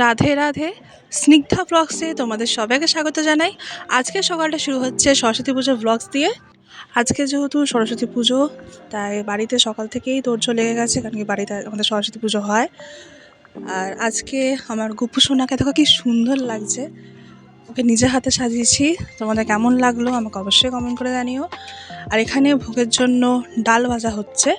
রাধে রাধে। স্নিগ্ধা ব্লগসে তোমাদের সবাইকে স্বাগত জানাই। আজকে সকালটা শুরু হচ্ছে সরস্বতী পুজোর ব্লগস দিয়ে। আজকে যেহেতু সরস্বতী পুজো, তাই বাড়িতে সকাল থেকেই তোড়জোড় লেগে গেছে, কারণ কি বাড়িতে আমাদের সরস্বতী পুজো হয়। আর আজকে আমার গুপু সোনাকে, দেখো কি সুন্দর লাগছে। ওকে নিজে হাতে সাজিয়েছি। তোমাদের কেমন লাগল আমাকে অবশ্যই কমেন্ট করে জানিও। আর এখানে ভোগের জন্য ডাল ভাজা হচ্ছে।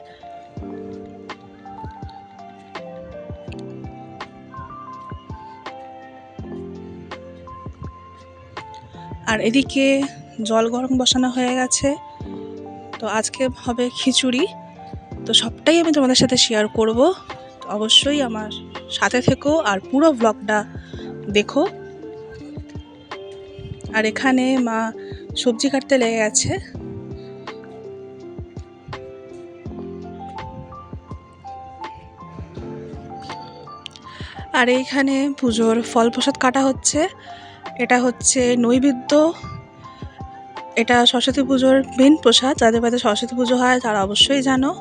আর এদিকে জল গরম বসানো হয়ে গেছে। তো আজকে হবে খিচুড়ি। তো সবটাই আমি তোমাদের সাথে শেয়ার করব। অবশ্যই আমার সাথে থেকো আর পুরো ব্লগটা দেখো। আর এখানে মা সবজি কাটতে লেগে গেছে। আর এইখানে পুজোর ফল প্রসাদ কাটা হচ্ছে। এটা হচ্ছে নৈবেদ্য। এটা সরস্বতী পুজোর মেন প্রসাদ, যাদের বাড়িতে সরস্বতী পুজো হয় তারা অবশ্যই জানো।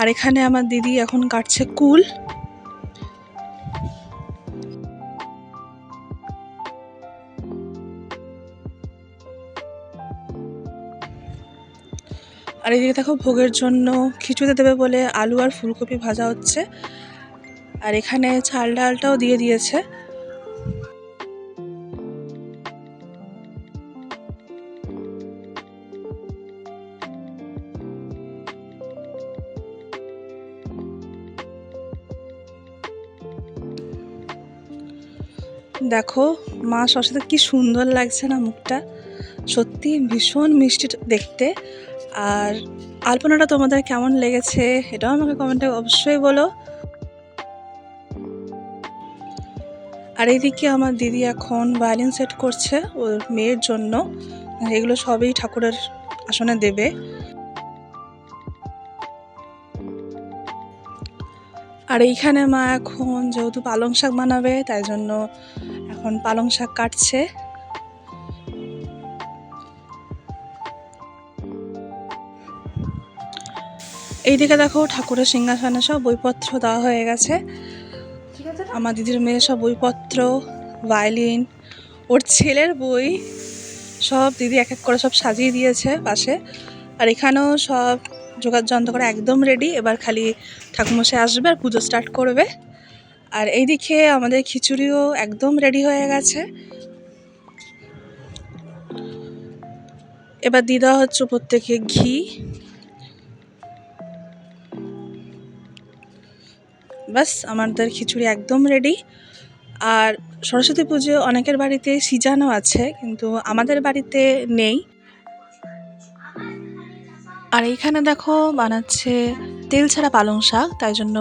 আর এখানে আমার দিদি এখন কাটছে কুল। আর এদিকে দেখো ভোগের জন্য খিচুড়ি দেবে বলে আলু আর ফুলকপি ভাজা হচ্ছে। আর এখানে চাল ডালটাও দিয়ে দিয়েছে। দেখো, মা সরস্বতী, কি সুন্দর লাগছে না মুখটা। সত্যি ভীষণ মিষ্টি দেখতে। আর আলপনাটা তোমাদের কেমন লেগেছে, এটাও আমাকে কমেন্টে অবশ্যই বলো। আর এইদিকে আমার দিদি এখন ভায়োলিন সেট করছে ওর মেয়ের জন্য। এগুলো সবই ঠাকুরের আসনে দেবে। আর এইখানে মা এখন যেহেতু পালং শাক বানাবে, তাই জন্য এখন পালং শাক কাটছে। এইদিকে দেখো ঠাকুরের সিংহাসনে সব বইপত্র দেওয়া হয়ে গেছে। আমার দিদির মেয়ে সব বইপত্র, ভায়োলিন, ওর ছেলের বই, সব দিদি এক এক করে সব সাজিয়ে দিয়েছে পাশে। আর এখানেও সব জোগাড় যন্ত্র করে একদম রেডি এবার খালি ঠাকুমশাই আসবে আর পুজো স্টার্ট করবে। আর এইদিকে আমাদের খিচুড়িও একদম রেডি হয়ে গেছে। এবার দিদা হচ্ছে প্রত্যেকে ঘি। বাস আমাদের খিচুড়ি একদম রেডি আর সরস্বতী পুজো অনেকের বাড়িতে সিজানো আছে, কিন্তু আমাদের বাড়িতে নেই। আর এইখানে দেখো বানাচ্ছে তেল ছাড়া পালং শাক, তাই জন্য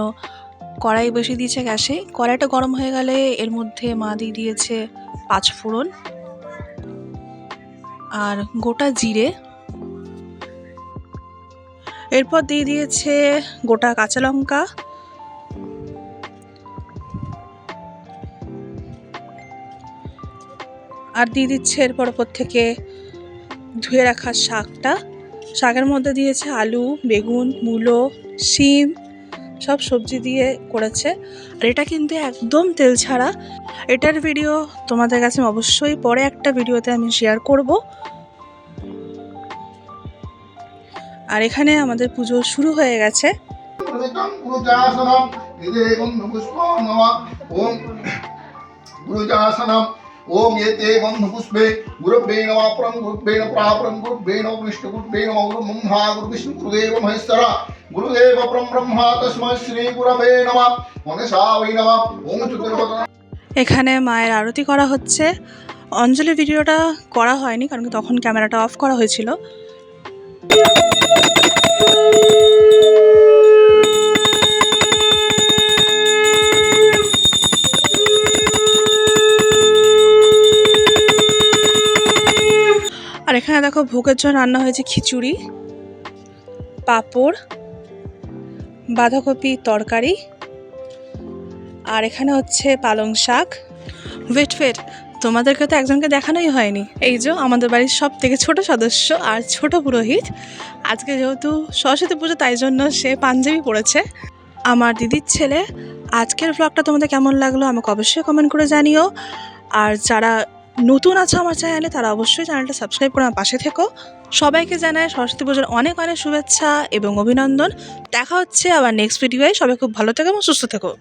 কড়াই বসিয়ে দিয়েছে গ্যাসে। কড়াইটা গরম হয়ে গেলে এর মধ্যে মা দিয়ে দিয়েছে পাঁচ ফোড়ন আর গোটা জিরে। এরপর দিয়ে দিয়েছে গোটা কাঁচা লঙ্কা। আর দিয়ে দিচ্ছে এরপর ওপর থেকে ধুয়ে রাখা শাকটা। শাকের মধ্যে দিয়েছে আলু, বেগুন, মূলো, শিম, সব সবজি দিয়ে করেছে। আর এটা কিন্তু একদম তেল ছাড়া। এটার ভিডিও তোমাদের কাছে অবশ্যই পরে একটা ভিডিওতে আমি শেয়ার করব। আর এখানে আমাদের পুজো শুরু হয়ে গেছে। গুরুজাসনম গুরুভ্যে নমঃ পরম গুরুভ্যে নমঃ পরাপরম গুরুভ্যে নমঃ বিষ্ণু গুরুভ্যে নমঃ গুরু ব্রহ্মা গুরু বিষ্ণু গুরুদেব মহেশ্বর গুরুদেব পরম ব্রহ্মা তস্মৈ শ্রী গুরবে নমঃ মনসা ওই নমঃ ওম চতুর্বদন এখানে মায়ের আরতি করা হচ্ছে। অঞ্জলি ভিডিওটা করা হয়নি, কারণ তখন ক্যামেরাটা অফ করা হয়েছিল। এখানে দেখো ভোগের জন্য রান্না হয়েছে খিচুড়ি, পাঁপড়, বাঁধাকপি তরকারি, আর এখানে হচ্ছে পালং শাক। ওয়েট ওয়েট তোমাদেরকে তো একজনকে দেখানোই হয়নি। এই যে আমাদের বাড়ির সব থেকে ছোট সদস্য আর ছোট পুরোহিত। আজকে যেহেতু সরস্বতী পুজো, তাই জন্য সে পাঞ্জাবি পরেছে। আমার দিদির ছেলে, আজকের ব্লগটা তোমাদের কেমন লাগল আমাকে অবশ্যই কমেন্ট করে জানিও। আর যারা নতুন আছো আমার চ্যানেলে তারা অবশ্যই চ্যানেলটা সাবস্ক্রাইব করে আমার পাশে থেকো। সবাইকে জানায় সরস্বতী পুজোর অনেক অনেক শুভেচ্ছা এবং অভিনন্দন। দেখা হচ্ছে আবার নেক্সট ভিডিওয়ে সবাই খুব ভালো থেকো এবং সুস্থ থেকো।